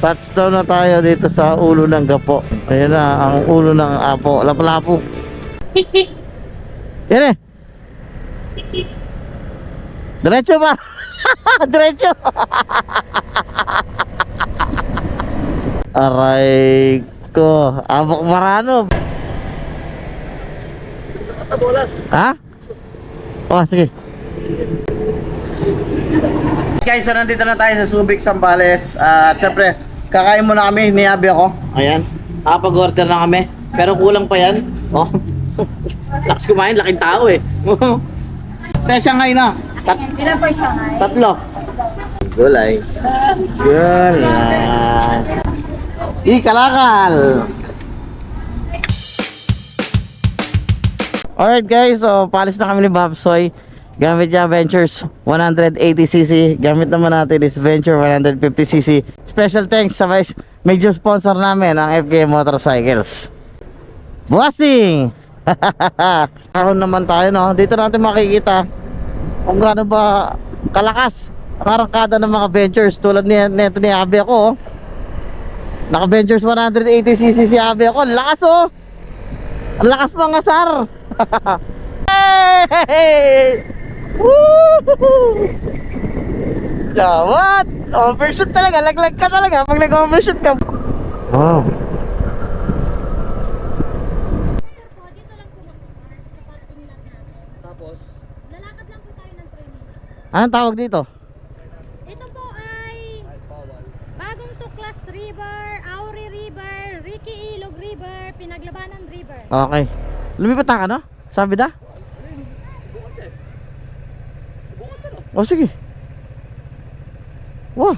Touchdown na tayo dito sa ulo ng gapo. Ayan na, ang ulo ng apo. Lapu-lapu. Yan eh. Diretso ba? Diretso. Aray ko. Abok marano. Ha? Oh, sige. Guys, so nandito na tayo sa Subic, Sambales. At syempre, kakain muna kami, niyabi ako. Ayan. Nakapag-order na kami. Pero kulang pa yan. Oh. Lakas kumain, laking tao eh. Tayo Shanghai na. Tat Ilan po ay? tatlo. Gulay. Gulay. Di kalakal. Alright guys, so palis na kami ni Bobsoy. Gamit niya Ventures 180cc. Gamit naman natin is Venture 150cc. Special thanks sa vice major sponsor namin ang FK Motorcycles. Bossing! Karoon naman tayo no. Dito natin makikita kung gaano ba kalakas ang arangkada ng mga Ventures tulad ni neto ni Abe ako. Oh. Naka Ventures 180cc si Abe ako. Lakas oh! Ang lakas mga sar! hey! Woo! Dawat! Overshoot talaga, laglag ka talaga pag nag-overshoot ka. Wow. Tapos, Lalakad lang po tayo ng training. Anong tawag dito? Ito po ay Bagong Tuklas River, Auri River, Ricky Ilog River, Pinaglabanan River. Okay. Lumipat na ka no? Sabi da? O sige. Wah.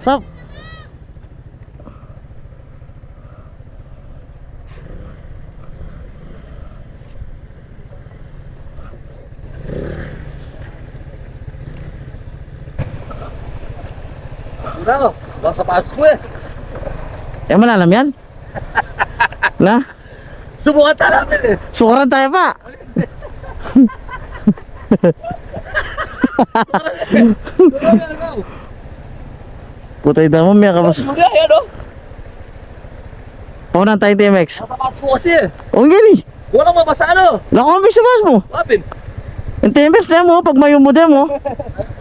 Sap. ko. Baka sa pads ko eh. Eh malalam yan? Na? Subukan tayo namin eh. Sukaran tayo pa. Putay damo may kamas. Mura yan oh. Paunan tayo TMX. Pads ko kasi eh. O gani. Walang mabasa ano. Nakombi sa bus mo. Kapin. Yung TMX na mo pag may umudem mo.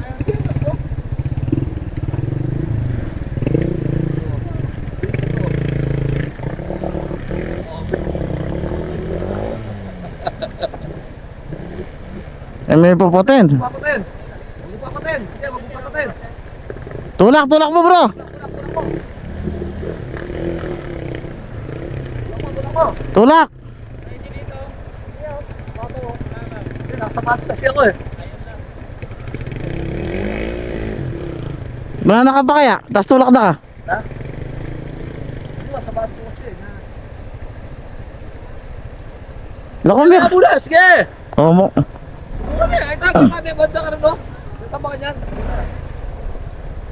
Eh may puputin. Magpapatin. Sige, magpapatin. Tulak, tulak mo bro. Tulak. Nasa pads kasi ako eh. Manana ka pa kaya? Tapos tulak na ka. Ha? Ko kasi eh. Lakombi. Kaya muna, sige. Oo mo. Subukan niya. Ay, tago kami. Banda ka rin no. Tama ka niyan.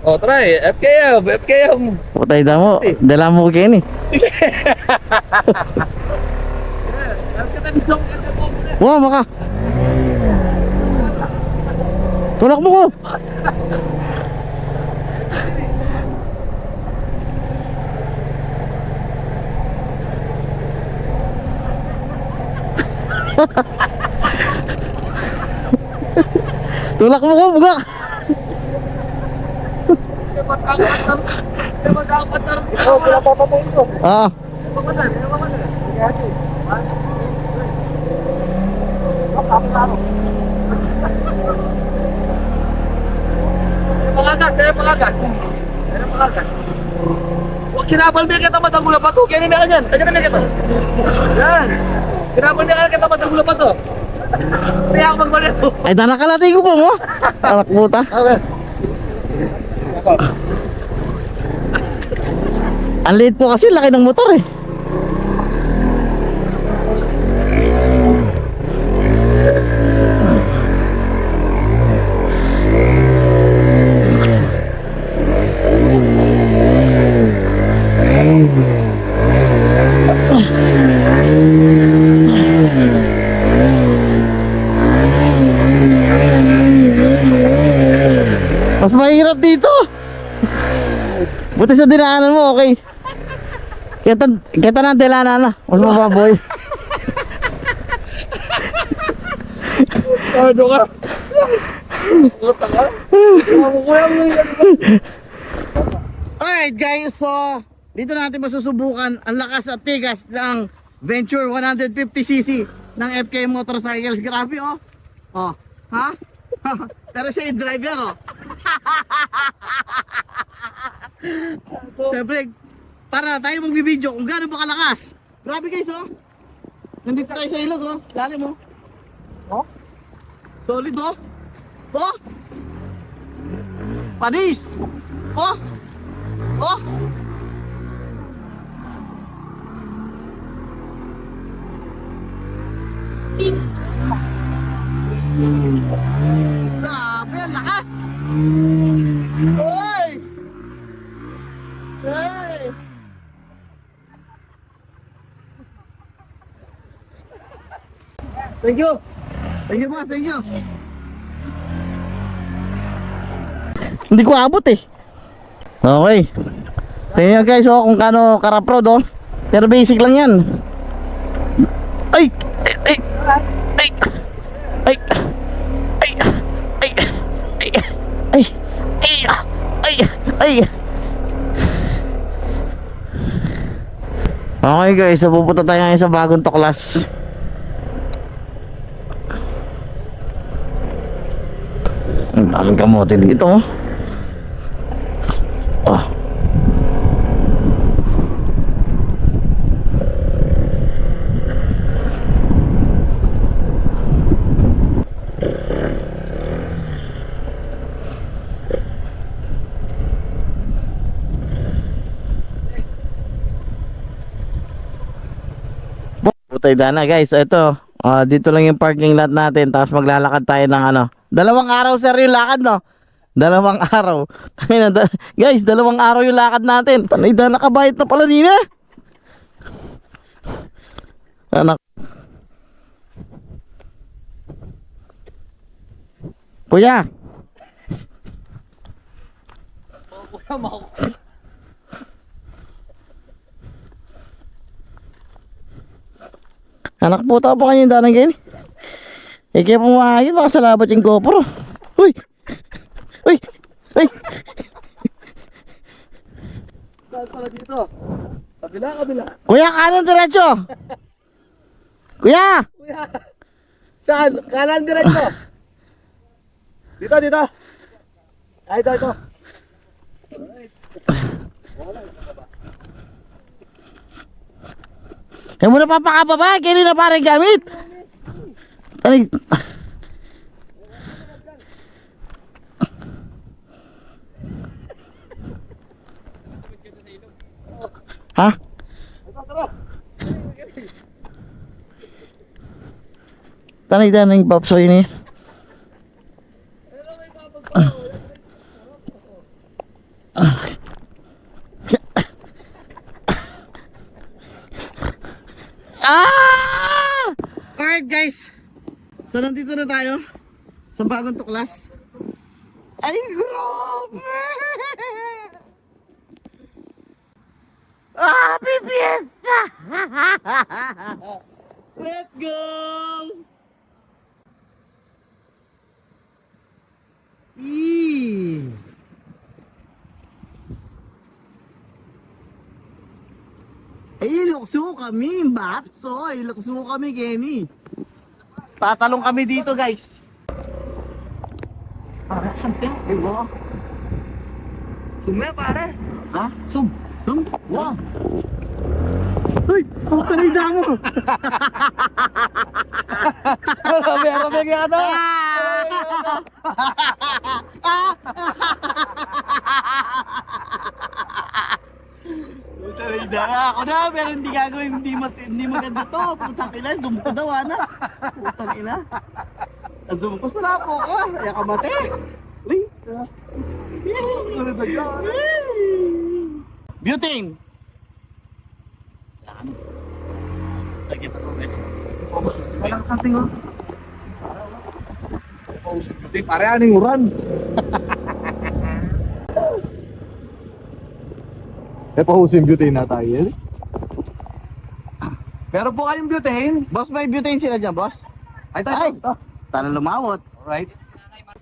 Oh, try. FKM. FKM. Putay damo. Dala mo ko kini. Wow, maka. Tulak mo ko. Tulak mo ko, bugak. Mas apat na. Mas apat na. Oh, pinapapatay ko. Ah, Papatay. Papatay. Sige, Pangagas, eh, pangagas. Ano pangagas? Huwag sinabal mo kita matang gula pa to. Kaya na yan. Kaya na kita. Yan. Sinabal mo kita matang gula pa to. Kaya ako magbalik po. Ay, nanakalating ko po mo. Anak puta. Ang liit po kasi, laki ng motor eh. Mm-hmm. Mas mahirap dito. Buti sa dinaanan mo, okay. Kita, kita na ang dilana na. Mas mababoy. Ano ka? Alright guys, so dito natin masusubukan ang lakas at tigas ng Venture 150cc ng FK Motorcycles. Grabe oh. Oh, ha? Pero siya yung driver oh. Siyempre, para tayo magbibideo kung gaano ba kalakas. Grabe guys oh. Nandito tayo sa ilog oh. Lalim oh. Oh. Solid oh. Oh. Panis. Oh. Oh! Grabe, ang lakas! Hoy! Hey! Thank you! Thank you, boss. Thank you! Hindi ko abot eh. Okay. Tingnan guys oh kung kano karaprod oh. Pero basic lang yan. Okay guys, so pupunta tayo ngayon sa bagong tuklas. Ang daming kamote dito oh. Putay dana guys, ito. ah, dito lang yung parking lot natin tapos maglalakad tayo ng ano. Dalawang araw sir yung lakad no. Dalawang araw. Guys, dalawang araw yung lakad natin. Panay dana kabayat na pala nina. Anak. Kuya. Anak puta pa kayo yung danang ganyan. Eh kaya pumahayin, baka salabat yung GoPro. Uy! Uy! Uy! Saan pala dito? Kabila, kabila. Kuya, kanan diretso! Kuya! Kuya! Saan? Kanan diretso. Dito, dito. Ay, ito, ito. Eh mo na papakababa, kini na pare gamit. Ay. ha? Tanay-tanay yung papso ini. Eh. Bagong tuklas. Ay, grabe! Happy Fiesta! Let's go! Eee! Ay, lukso kami, Bapso. Ay, lukso kami, Kenny. Tatalong kami dito, guys. Para, ka? Ay, wow. Sumaya, pare. Ha? Sum. Sum? Wow. Uy, puta na yung damo. Rabi, kaya na. Puta na yung damo. Ako na, pero hindi gagawin, hindi, mat, hindi maganda to. Putang ina, ko daw, ana. Putang ina. Ang zoom ko, wala po ko. Kaya ah. kamate. Uy. Butane! Yan. Lagi pa eh. Walang something oh. Pausok butane. Eh. Pare, aning uran. Eh, pahusin butane na tayo. Eh. Meron po kayong butane? Boss, may butane sila dyan, boss? Ay, tayo! Ay! Tala lumawot. Alright.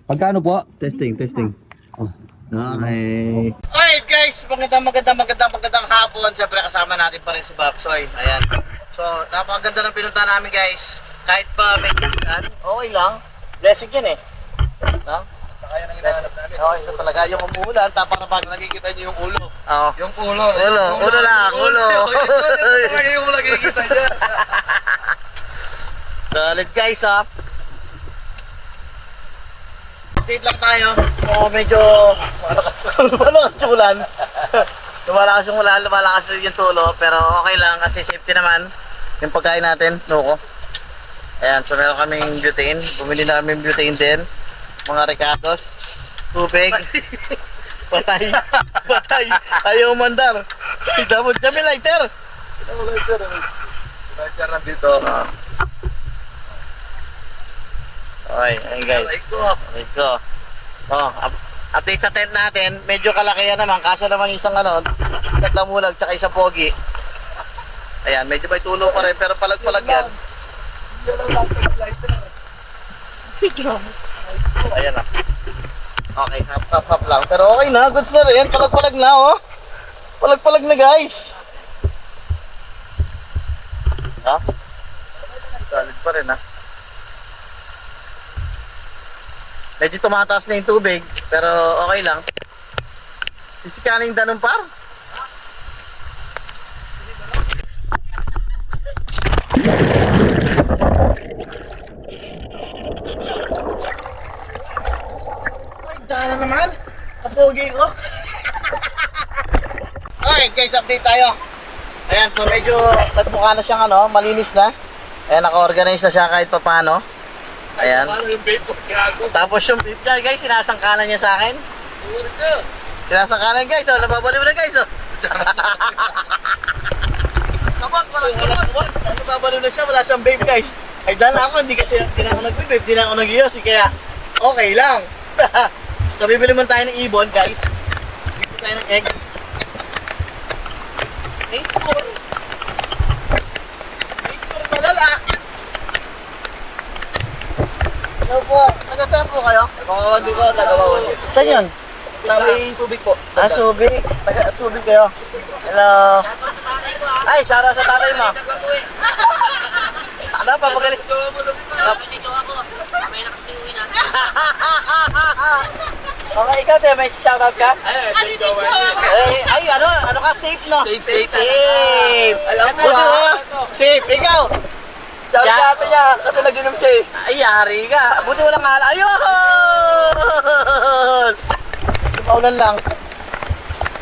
Pagkano po? Testing, testing. Okay. Alright guys, magandang magandang magandang magandang hapon. Siyempre kasama natin pa rin si Babsoy. Ayan. So, napakaganda ng pinunta namin guys. Kahit pa may yan, okay lang. Blessing yan eh. No? Kaya nang hinahanap namin. Okay, so talaga yung umuulan, tapang na pag Nakikita niyo yung ulo. Oo. Yung ulo. Ulo, ulo lang, ulo. Ito talaga yung nakikita niya. Solid guys ha. Update lang tayo. So medyo lumalakas yung ulan. lumalakas yung ulan, lumalakas rin yung tulo. Pero okay lang kasi safety naman. Yung pagkain natin, nuko. Ayan, so meron kaming butane. Bumili na kami butane din. Mga recados. Tubig. Patay. Patay. Ayaw mandar. Dapat kami lighter. Sir nandito. Okay, ayun guys. Okay ko. Oh, up- update sa tent natin. Medyo kalakihan naman. Kaso naman isang ano, isang lamulag tsaka isang pogi. Ayan, medyo may tulo pa rin pero palag-palag yan. Ayan na. Okay, hap hap hap lang. Pero okay na, goods na rin. Palag-palag na oh. Palag-palag na guys. Ha? Solid pa rin ha. Medyo tumataas na yung tubig, pero okay lang. Sisikaning danong par. Ay, dana naman. Kapogi ko. okay, guys, update tayo. Ayan, so medyo nagmukha na siyang ano, malinis na. Ayan, naka-organize na siya kahit pa paano. Ayan. Paano yung vape ko? Gago. Tapos yung beef guy, guys, sinasangkalan niya sa akin. Puro ka. Sinasangkalan guys, oh, nababaliw na guys, oh. Kabak, walang kabak. nababaliw na siya, wala siyang babe guys. Ay, dala ako, hindi kasi, hindi na ako nag-babe, hindi na ako nag kaya okay lang. so, bibili mo tayo ng ibon, guys. Bibili tayo ng egg. Nature. Nature malala. Hello po, taga saan po kayo? Mga di ba, tagawawan. Saan yun? May subig po. Ah, Subic. Taga Subic kayo. Hello. Ay, shoutout sa tatay mo. Ano, papagalit. Okay, ikaw, te, may shoutout ka? Ay, Eh, ay, ano, ano ka, safe, no? Safe, safe. Safe. Alam mo, ah. Safe, ikaw. Sabi sa ate niya, kasi nag-inom siya eh. Ay, yari ka. Buti walang hala. Ayun! Paulan lang.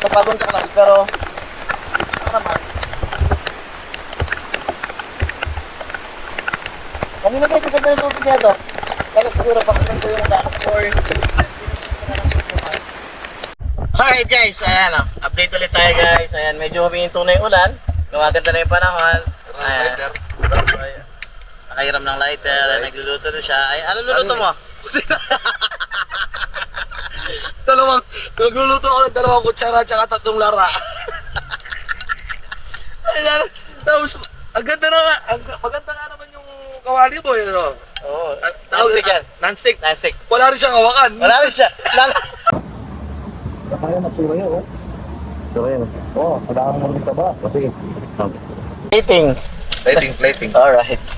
Sa bagong tuklas, pero... Ano naman? Kanina guys, ganda ng tubig niya to. Pero siguro pag ito yung dapat for... Alright guys, ayan o. Update ulit tayo guys. Ayan, medyo huminto na yung ulan. Gumaganda na yung panahon. Ayan. Nakahiram ng lighter, nagluluto na siya. Ay, ano luluto mo? Dalawang, nagluluto ako ng dalawang kutsara at tatlong lara. Ayan, tapos, ang ganda na nga, ang, maganda nga naman yung kawali mo, yun, no? Oo. Ah, Non-stick yan. Non-stick. Non-stick. Wala rin siyang hawakan. Wala rin siya. Kaya magsura yun, oh. Sura yun. Oo, oh, kailangan mo rin ba? Kasi, Dating. plating, plating. Alright.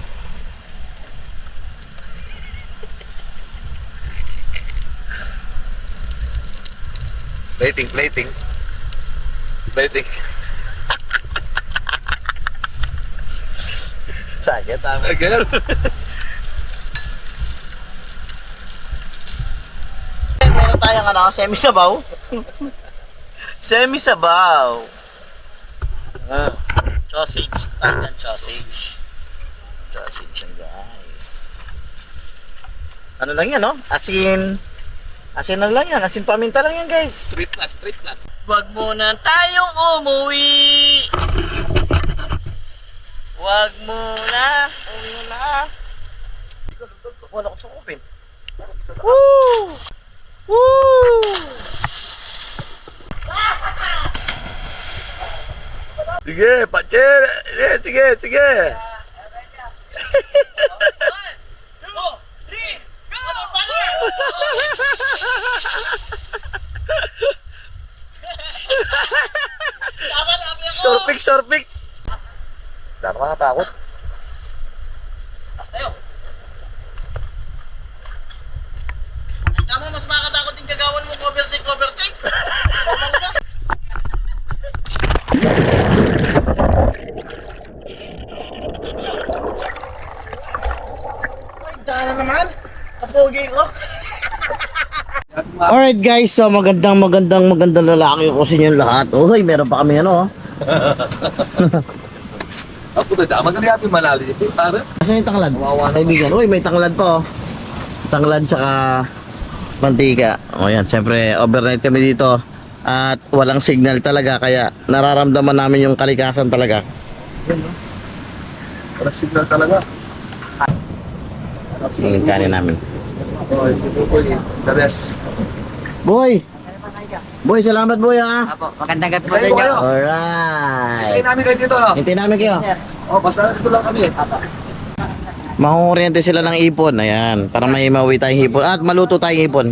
Plating, plating. Plating. Sakit, tama. Again. Meron tayong ano, semi-sabaw. semi-sabaw. Ah. Sausage. Tagan sausage. Sausage yan, guys. Ano lang yan, no? Asin. Asin na lang yan. Asin paminta lang yan, guys. Street class, street class. Huwag muna tayong umuwi. Huwag muna. Huwag muna. Wala ko sa. Woo! Woo! Sige, Pachel. Sige, sige, sige. Sure pick, sure pick. Dami mga takot. Tama, mas makakatakot yung gagawan mo, cover take, cover take. Alright guys, so magandang magandang magandang lalaki ko sa inyo lahat. Uy, meron pa kami ano. Ako na daman na natin malalis ito. Tara. Asan yung tanglad? Kawawa naman. Kaibigan, uy, may tanglad pa oh. Tanglad tsaka mantika. O yan, siyempre overnight kami dito. At walang signal talaga kaya nararamdaman namin yung kalikasan talaga. Wala signal talaga. Yung kanin namin. Okay, si Buboy. The rest. Boy! Boy, salamat boy ha! Apo, magandang gabi po Kayo kayo. Alright! Hintayin namin kayo dito, no? Hintayin namin kayo. Oh, basta dito lang kami. Makukuryente sila ng ipon. Ayan. Para may mauwi tayong ipon. At maluto tayong ipon.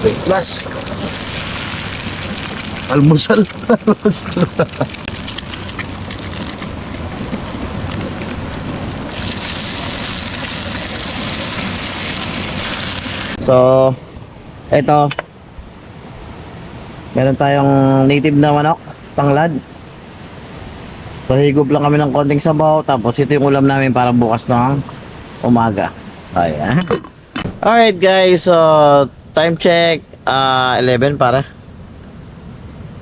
Wait, class. Almusal. Almusal. So, eto. Meron tayong native na manok, tanglad. So, higop lang kami ng konting sabaw. Tapos, ito yung ulam namin para bukas ng umaga. Ayan. Alright guys, so time check. ah 11 para.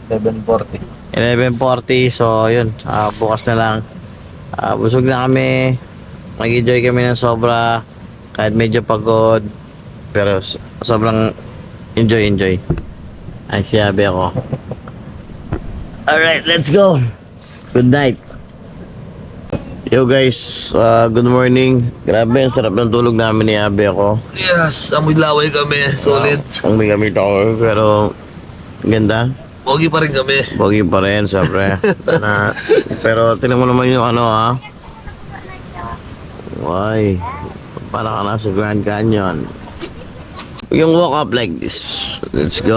740. 11.40 so yun ah, bukas na lang Ah, busog na kami mag-enjoy kami ng sobra kahit medyo pagod pero so- sobrang enjoy enjoy ay siyabi ako alright let's go good night yo guys ah, good morning grabe ang sarap ng tulog namin ni Abe ako Yes, amoy laway kami. Solid. ang may gamit ako pero ganda Pogi pa rin kami. Pogi pa rin, siyempre. Na, pero tingnan mo naman yung ano ha. Why? Para ka nasa Grand Canyon. Yung walk up like this. Let's go.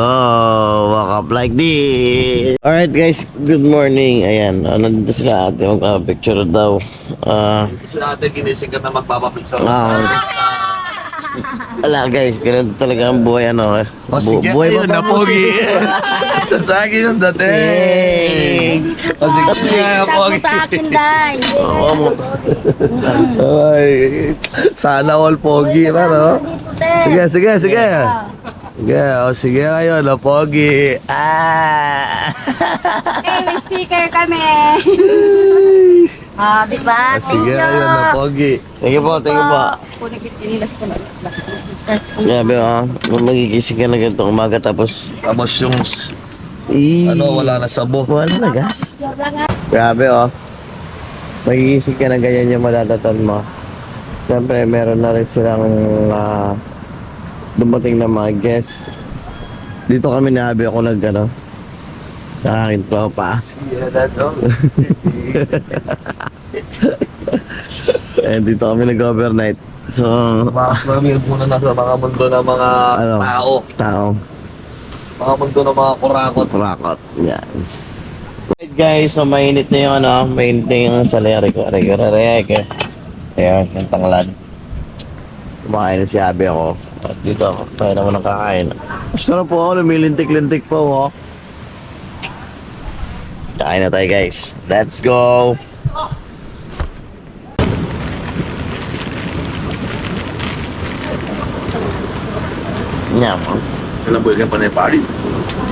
Walk up like this. Alright guys, good morning. Ayan, uh, nandito sila ate magpa-picture daw. Ah, Gusto natin ginising ka na magpapapicture. Ah. Wala guys, ganun talaga ang buhay ano. eh. O sige, Bu- ayun na pogi. Basta sa akin yung dating. O sige, nga pogi. sa akin, Day. Oo, mo. Ay, sana all pogi pa, no? Sige, sige, sige. Sige, o sige ngayon, no, pogi. Ah! Eh, may sticker kami. Ah, di ba? O sige ngayon, no, pogi. Thank you po, thank you po. Kunin ko inilas ko na. Grabe oh, magigising ka na ganito umaga tapos Tapos yung, ano, wala na sabo. wala na gas. Grabe oh. Magigising ka na ganyan yung madatatan mo. Siyempre meron na rin silang ah, dumating na mga guests. Dito kami nabi ako nag ano, sa akin tropa. Yeah, that, no? Eh, dito kami nag-overnight. So, na kami muna na sa mga mundo ng mga Ano? tao. tao. Mga mundo ng mga kurakot. Rakot. Yes. So, right guys, so mainit na yung ano, mainit na yung salere ko. Rego, rego. Ayan, yung tanglad. Kumakain na si Abby ako. At dito ako, tayo naman ang kakain. Sarap po ako, lumilintik-lintik po ako. Kain na tayo guys. Let's go! Nyam. Kailan buhay ka pa na yung party?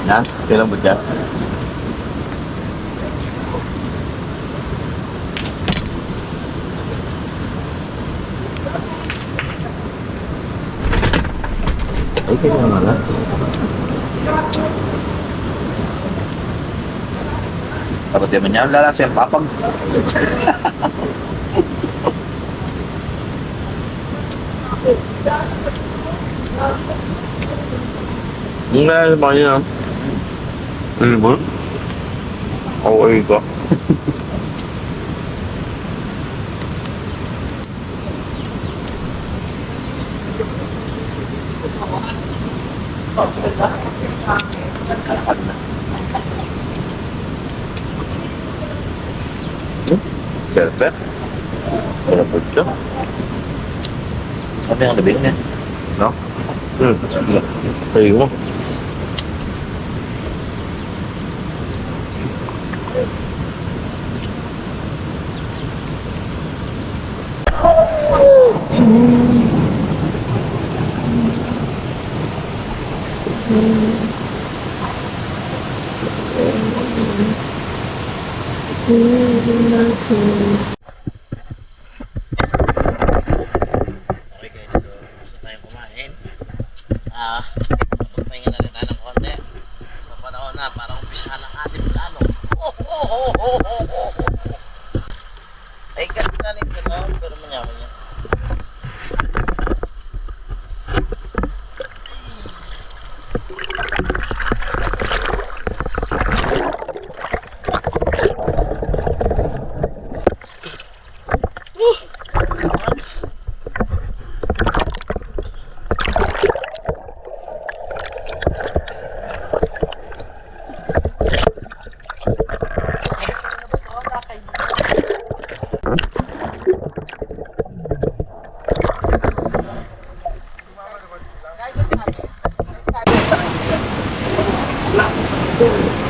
Ha? Kailan ba dyan? Ay, kaya naman ha? Dapat yaman niya, lala siya papag. Hindi ba niya? Ano ba? Okay ka. Perfect. Malapot siya. Ano yung gabi niya? No? Hmm. Sayo mo. Okay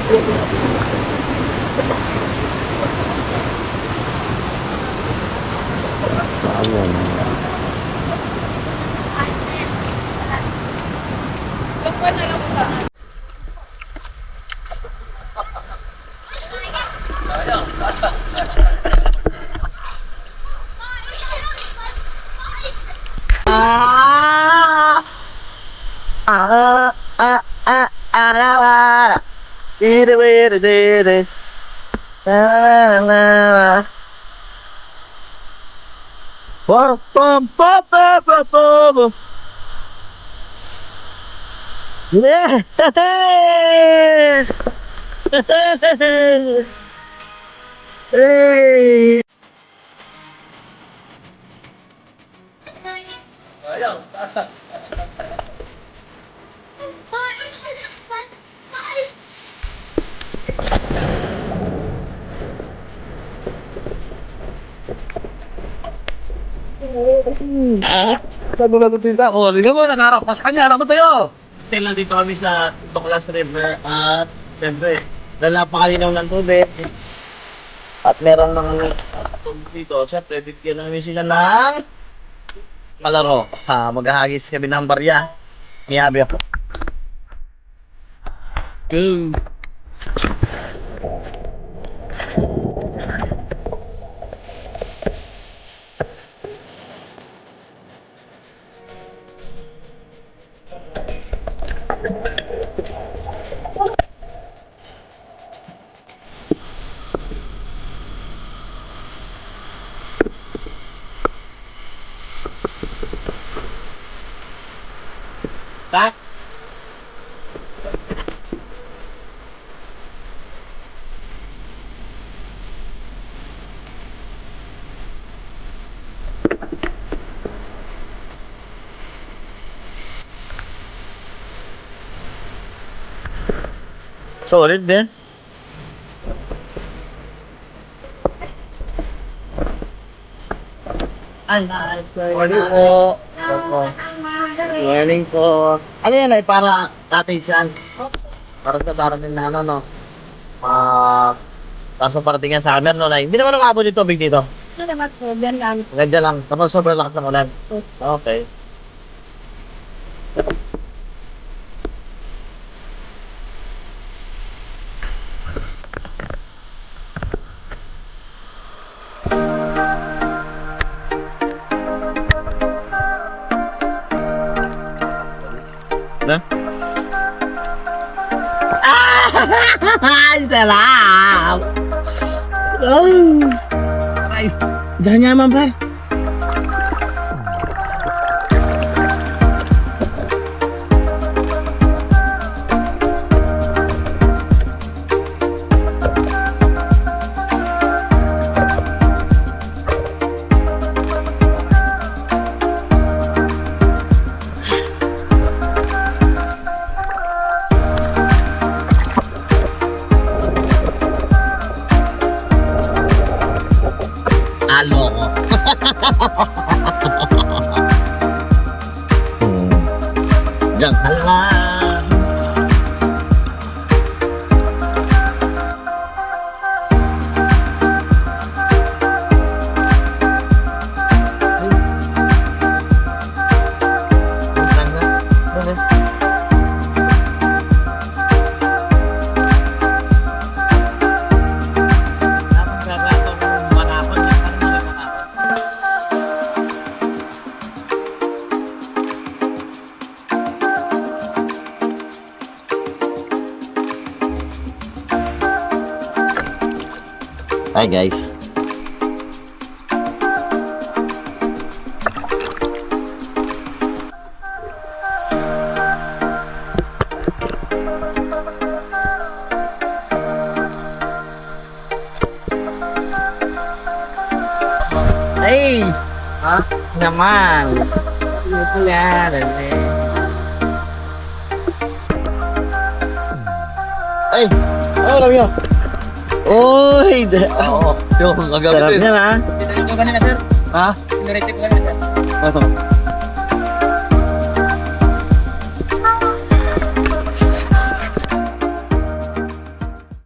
problema. Ei! Olha, passa. Ito tita ko? Hindi mo, nangarap pa sa kanya. Ano tayo? Still nandito kami sa Tuklas River at siyempre dahil napakalinaw ng tubig at meron mga tubig dito, siyempre bigyan namin sila ng palaro. Ha, maghahagis kami ng barya. Miyabi ako. Let's go! Solid din. Nice. Morning po. Morning po. Ano yan ay para atin siyan? Para sa darating na ano, no? Ah, tapos parating yan sa. Meron na Hindi naman umabot yung tubig dito. Ano naman po, yan lang. Ganda lang. Tapos sobrang lakas ng ulan. Okay. Ganyaman par. Hi guys. Ay! Ha? Naman! Ito yan. Ay! Ano alam nyo? Uy! Oo. Yung Sarap kagabi. yan, ha? Pinarin ko kanina, sir. Ha? Pinarin ko kanina, sir.